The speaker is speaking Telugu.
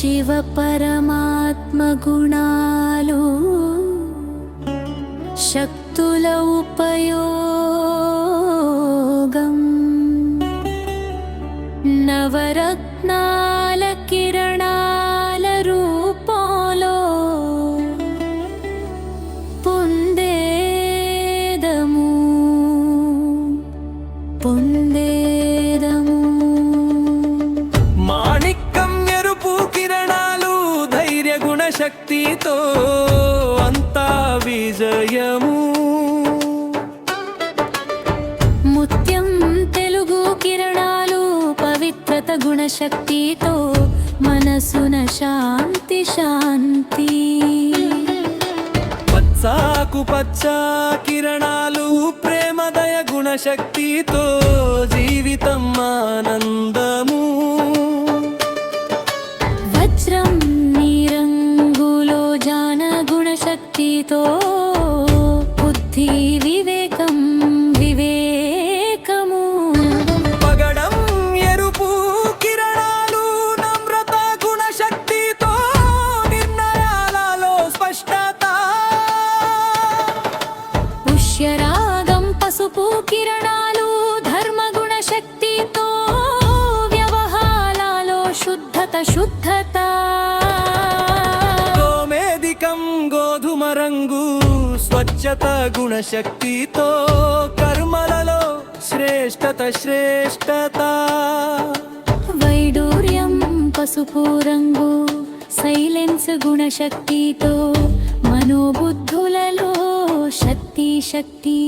శివ పరమాత్మ గుణాలు శక్తుల ఉపయోగం. నవరత్నా శక్తితో అంతా విజయము. ముత్యం తెలుగు కిరణాలు పవిత్రత గుణశక్తితో మనసున శాంతి శాంతి. పచ్చాకు పచ్చ కిరణాలు ప్రేమ దయ గుణ శక్తితో జీవితం ఆనందము. గుణశక్తితో బుద్ధి వివేకం వివేకము. పగడం ఎరుపు కిరణాలు నమ్రత గుణ శక్తితో నిర్ణయాలలో స్పష్టత. పుష్యరాగం పసుపు కిరణాలు స్వచ్ఛత గుణశక్తితో కర్మలలో శ్రేష్టత శ్రేష్టత. వైడూర్యం పసుపు రంగు సైలెన్స్ గుణశక్తితో మనోబుద్ధులలో శక్తి శక్తి.